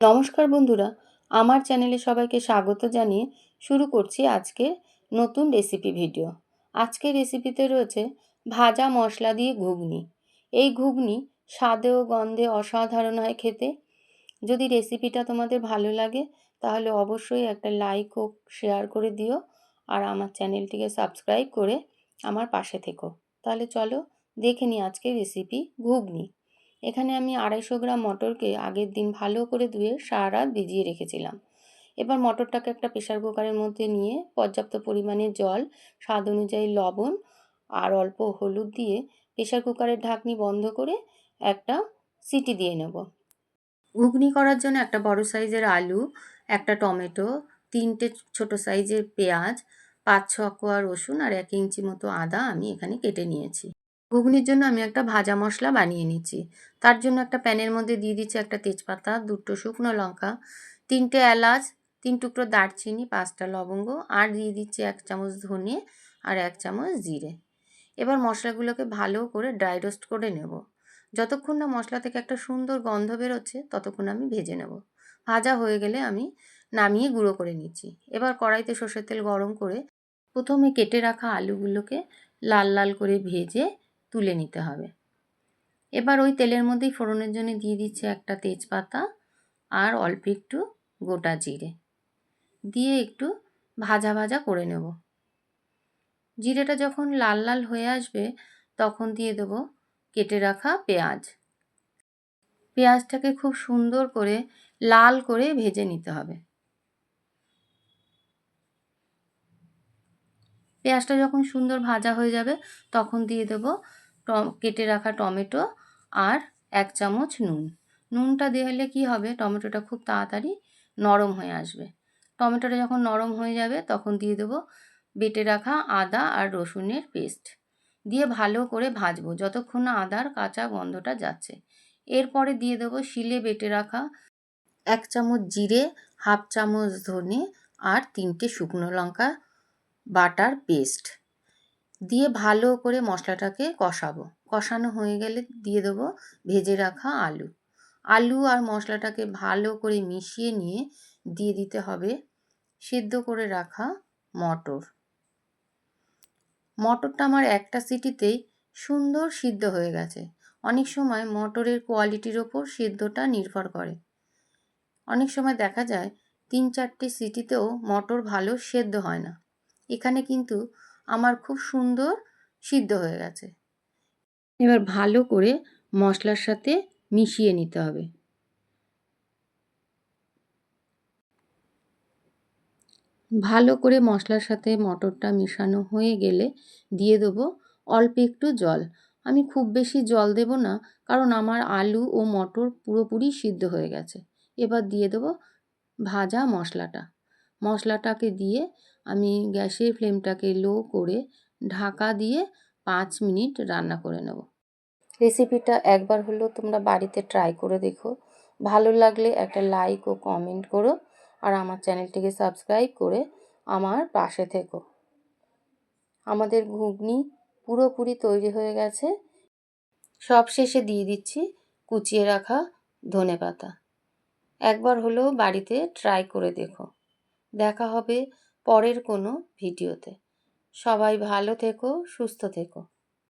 নমস্কার বন্ধুরা, আমার চ্যানেলে সবাইকে স্বাগত জানিয়ে শুরু করছি আজকে নতুন রেসিপি ভিডিও আজকের রেসিপিতে রয়েছে ভাজা মশলা দিয়ে ঘুগনি। এই ঘুগনি স্বাদে ও গন্ধে অসাধারণ হয় খেতে। যদি রেসিপিটা তোমাদের ভালো লাগে, তাহলে অবশ্যই একটা লাইক ও শেয়ার করে দিও আর আমার চ্যানেলটিকে সাবস্ক্রাইব করে আমার পাশে থেকো। তাহলে চলো দেখে নিই আজকের রেসিপি ঘুগনি। এখানে আমি আড়াইশো গ্রাম মটরকে আগের দিন ভালো করে ধুয়ে সারা রাত ভিজিয়ে রেখেছিলাম। এবার মটরটাকে একটা প্রেশার কুকারের মধ্যে নিয়ে পর্যাপ্ত পরিমাণে জল, স্বাদ অনুযায়ী লবণ আর অল্প হলুদ দিয়ে প্রেশার কুকারের ঢাকনি বন্ধ করে একটা সিটি দিয়ে নেব। ঘুগনি করার জন্য একটা বড় সাইজের আলু, একটা টমেটো, তিনটে ছোট সাইজের পেঁয়াজ, পাঁচ ছ কোয়া রসুন আর এক ইঞ্চি মতো আদা আমি এখানে কেটে নিয়েছি। ঘুগনির জন্য আমি একটা ভাজা মশলা বানিয়ে নিচ্ছি। তার জন্য একটা প্যানের মধ্যে দিয়ে দিচ্ছি একটা তেজপাতা, দুটো শুকনো লঙ্কা, তিনটে এলাচ, তিন টুকরো দারচিনি, পাঁচটা লবঙ্গ আর দিয়ে দিচ্ছি এক চামচ ধনে আর এক চামচ জিরে। এবার মশলাগুলোকে ভালো করে ড্রাই রোস্ট করে নেব। যতক্ষণ না মশলা থেকে একটা সুন্দর গন্ধ বেরোচ্ছে, ততক্ষণ আমি ভেজে নেব। ভাজা হয়ে গেলে আমি নামিয়ে গুঁড়ো করে নিচ্ছি। এবার কড়াইতে সর্ষের তেল গরম করে প্রথমে কেটে রাখা আলুগুলোকে লাল লাল করে ভেজে তুলে নিতে হবে। এবার ওই তেলের মধ্যেই ফোড়নের জন্য দিয়ে দিচ্ছে একটা তেজপাতা আর অল্প একটু গোটা জিরে। দিয়ে একটু ভাজা ভাজা করে নেব। জিরেটা যখন লাল লাল হয়ে আসবে, তখন দিয়ে দেবো কেটে রাখা পেঁয়াজ। পেঁয়াজটাকে খুব সুন্দর করে লাল করে ভেজে নিতে হবে। পেঁয়াজটা যখন সুন্দর ভাজা হয়ে যাবে, তখন দিয়ে দেবো কেটে রাখা টমেটো আর এক চামচ নুন। নুনটা দিলে কি হবে? টমেটোটা খুব তাড়াতাড়ি নরম হয়ে আসবে। টমেটোটা যখন নরম হয়ে যাবে, তখন দিয়ে দেবো বেটে রাখা আদা আর রসুনের পেস্ট। দিয়ে ভালো করে ভাজবো, যতক্ষণ না আদার কাঁচা গন্ধটা যাচ্ছে। এরপরে দিয়ে দেবো শিলে বেটে রাখা এক চামচ জিরে, হাফ চামচ ধনে আর তিনটে শুকনো লঙ্কা বাটার পেস্ট। দিয়ে ভালো করে মশলাটাকে কষাবো। কষানো হয়ে গেলে দিয়ে দেবো ভেজে রাখা আলু। আলু আর মশলাটাকে ভালো করে মিশিয়ে নিয়ে দিয়ে দিতে হবে সিদ্ধ করে রাখা মটর। মটরটা আমার একটা সিটিতেই সুন্দর সিদ্ধ হয়ে গেছে। অনেক সময় মটরের কোয়ালিটির ওপর সিদ্ধটা নির্ভর করে। অনেক সময় দেখা যায় তিন চারটে সিটিতেও মটর ভালো সেদ্ধ হয় না। এখানে কিন্তু আমার খুব সুন্দর সিদ্ধ হয়ে গেছে। এবার ভালো করে মশলার সাথে মিশিয়ে নিতে হবে। ভালো করে মশলার সাথে মটরটা মেশানো হয়ে গেলে দিয়ে দেবো অল্প একটু জল। আমি খুব বেশি জল দেব না, কারণ আমার আলু ও মটর পুরোপুরি সিদ্ধ হয়ে গেছে। এবার দিয়ে দেবো ভাজা মশলাটা। মশলাটাকে দিয়ে আমি গ্যাসের ফ্লেমটাকে লো করে ঢাকা দিয়ে পাঁচ মিনিট রান্না করে নেব। রেসিপিটা একবার হলেও তোমরা বাড়িতে ট্রাই করে দেখো। ভালো লাগলে একটা লাইক ও কমেন্ট করো আর আমার চ্যানেলটিকে সাবস্ক্রাইব করে আমার পাশে থেকো। আমাদের ঘুগনি পুরোপুরি তৈরি হয়ে গেছে। সব শেষে দিয়ে দিচ্ছি কুচিয়ে রাখা ধনে পাতা একবার হলেও বাড়িতে ট্রাই করে দেখো। দেখা হবে পরের কোনো ভিডিওতে। সবাই ভালো থেকো সুস্থ থেকো।